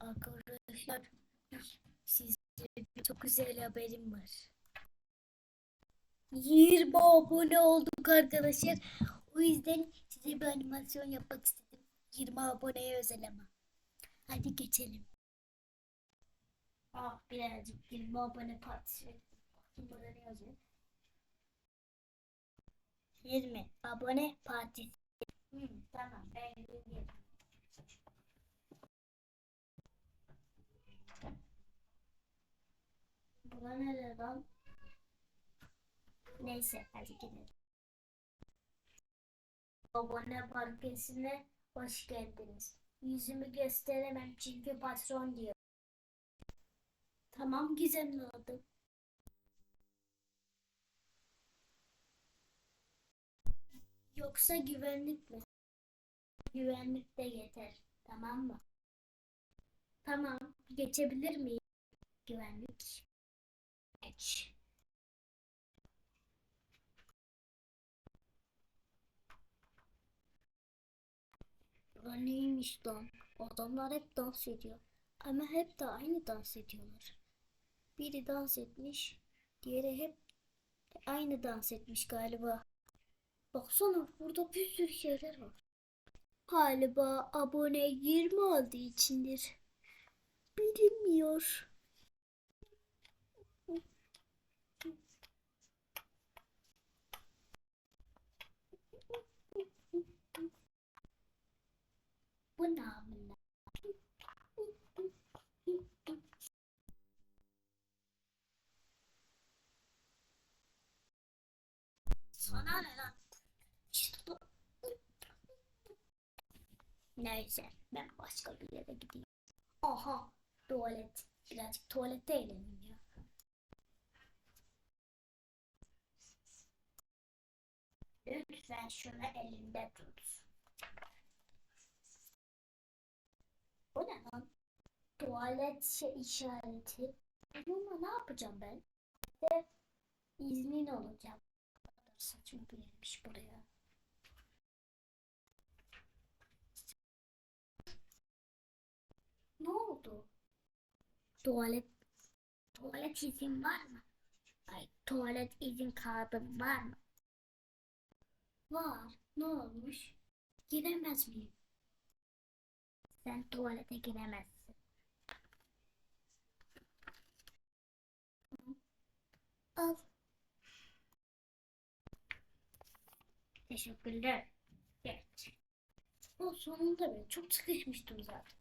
Arkadaşlar size çok güzel haberim var. 20 abone olduk arkadaşlar. O yüzden size bir animasyon yapmak istedim. 20 aboneye özel ama. Hadi geçelim. Ah birazcık 20 abone partisi. Bakayım burada ne yazıyor? 20 abone partisi. Hmm, tamam ben yedim. Buna ne lan? Neyse hadi gidelim. Abone parkesine hoş geldiniz. Yüzümü gösteremem çünkü patron diyor. Tamam gizemli oldum. Yoksa güvenlik mi? Güvenlik de yeter. Tamam mı? Tamam. Geçebilir miyim? Güvenlik. Geç. Ulan neymiş lan? Adamlar hep dans ediyor. Ama hep de aynı dans ediyorlar. Biri dans etmiş, diğeri hep aynı dans etmiş galiba. Baksana burada bir sürü şeyler var. Galiba abone 20 olduğu içindir. Bilinmiyor. Bu ne amına? Sana. Neyse ben başka bir yere gideyim. Aha tuvalet. Birazcık tuvalette eğleneyim ya. Lütfen şunu elinde tut. Bu ne lan? Tuvalet şey işareti. Bununla ne yapacağım ben? De iznin olacak. Saçma bir yermiş buraya. Ne oldu? Tuvalet tuvalet izin var mı? Ay tuvalet izin kağıdım var mı? Var. Ne olmuş? Giremez miyim? Sen tuvalete giremezsin. Al. Teşekkürler. Geç. O sonunda be. Çok sıkışmıştım zaten.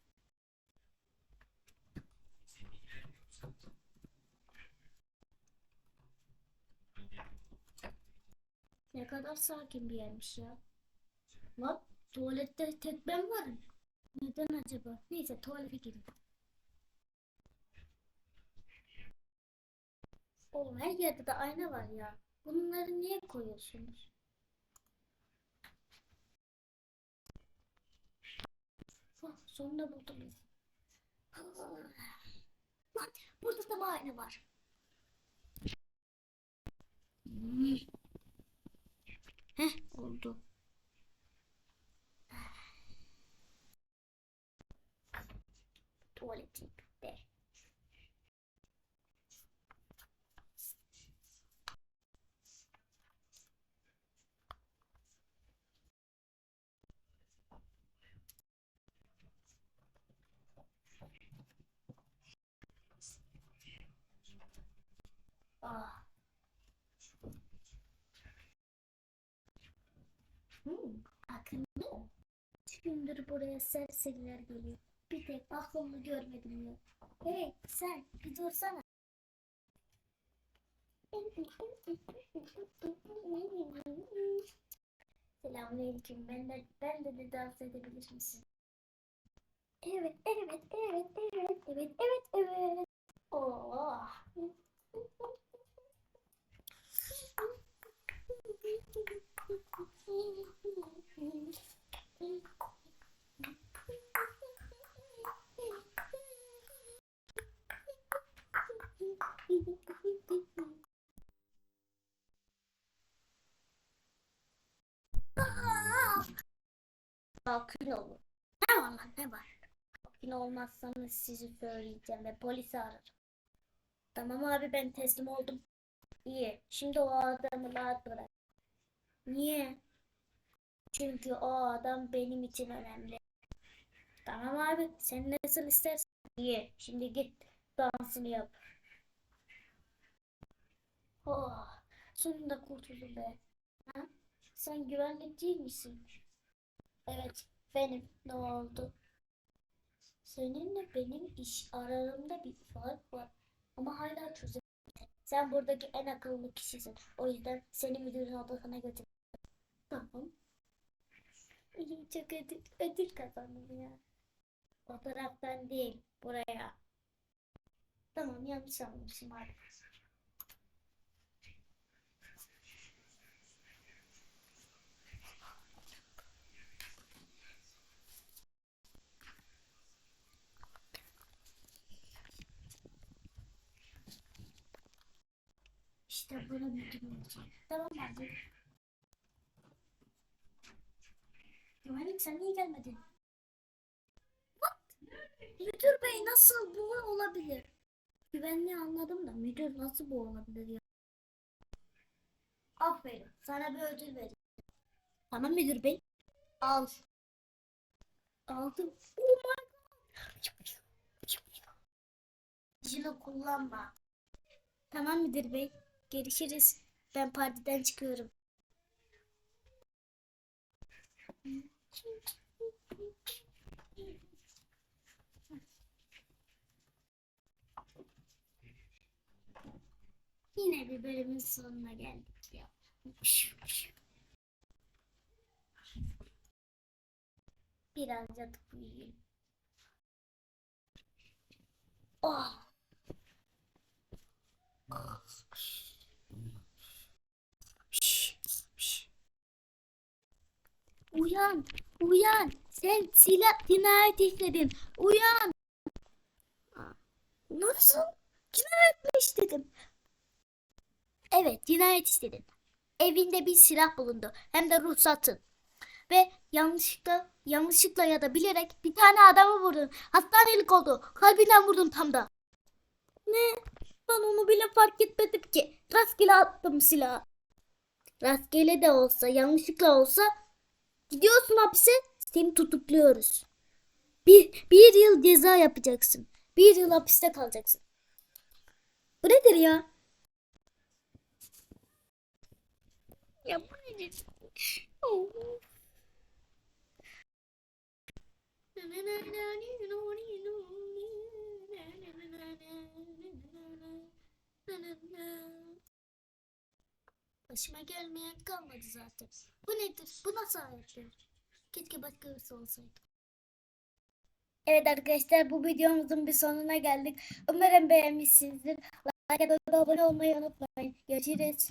Ne kadar sakin bir yermiş ya. Lan tuvalette tek ben varım. Neden acaba? Neyse tuvalete gireyim. Oğlum her yerde de ayna var ya. Bunları niye koyuyorsunuz? Oh, sonunda buldum. Lan burada da ayna var. Hmm. Heh oldu. Tuvaletim bitti. Ah. Hmm, akıllı. Üç gündür buraya serseriler geliyor. Bir tek aklımı görmedim ya. Hey sen bir dursana. Selamünaleyküm. Ben de, ben de, de dans edebilir misin? Evet, evet, evet, evet, evet, evet, evet. Oh. Sakin olun. Ne var lan ne var? teskin olmazsanız sizi söyleyeceğim ve polisi ararım. Tamam abi ben teslim oldum. İyi. Şimdi o adamı rahat bırak. Niye? Çünkü o adam benim için önemli. Tamam abi sen nasıl istersen. İyi. Şimdi git dansını yap. Oh, sonunda kurtuldum be. Ha? Sen güvenlik değil misin? Evet, benim. Ne oldu? Seninle benim iş aralarında bir fark var. Ama hala çözemedim. Sen buradaki en akıllı kişisin. O yüzden seni müdürün odasına götür. Tamam. İyi, çok ödül, ödül kazandım ya. O taraftan değil, buraya. Tamam, yanlış anlamışım abi. İşte buna müdür olacağım. Tamam abi. Güvenlik sen niye gelmedin? What? Müdür bey nasıl bu olabilir? Güvenliği anladım da müdür nasıl bu olabilir ya? Aferin. Sana bir ödül vereyim. Tamam müdür bey. Al. Aldım. Oh my god. Jilo kullanma. Tamam müdür bey. Görüşürüz. Ben partiden çıkıyorum. Yine bir bölümün sonuna geldik ya. Biraz yatıp uyuyayım. Oh. Uyan, uyan. Sen silah cinayet işledin. Uyan. Nasıl? Cinayet mi işledim? Evet, cinayet işledin. Evinde bir silah bulundu. Hem de ruhsatın. Ve yanlışlıkla, yanlışlıkla ya da bilerek bir tane adamı vurdun. Hastanelik oldu. Kalbinden vurdun tam da. Ne? Ben onu bile fark etmedim ki. Rastgele attım silahı. Rastgele de olsa, yanlışlıkla olsa gidiyorsun hapise, seni tutukluyoruz. Bir, bir yıl ceza yapacaksın. Bir yıl hapiste kalacaksın. Bu nedir ya? Ya bu nedir? Başıma gelmeyen kalmadı zaten. Bu nedir? Bu nasıl hayatlar? Keşke başka birisi olsaydı. Evet arkadaşlar bu videomuzun bir sonuna geldik. Umarım beğenmişsinizdir. Like atıp abone olmayı unutmayın. Görüşürüz.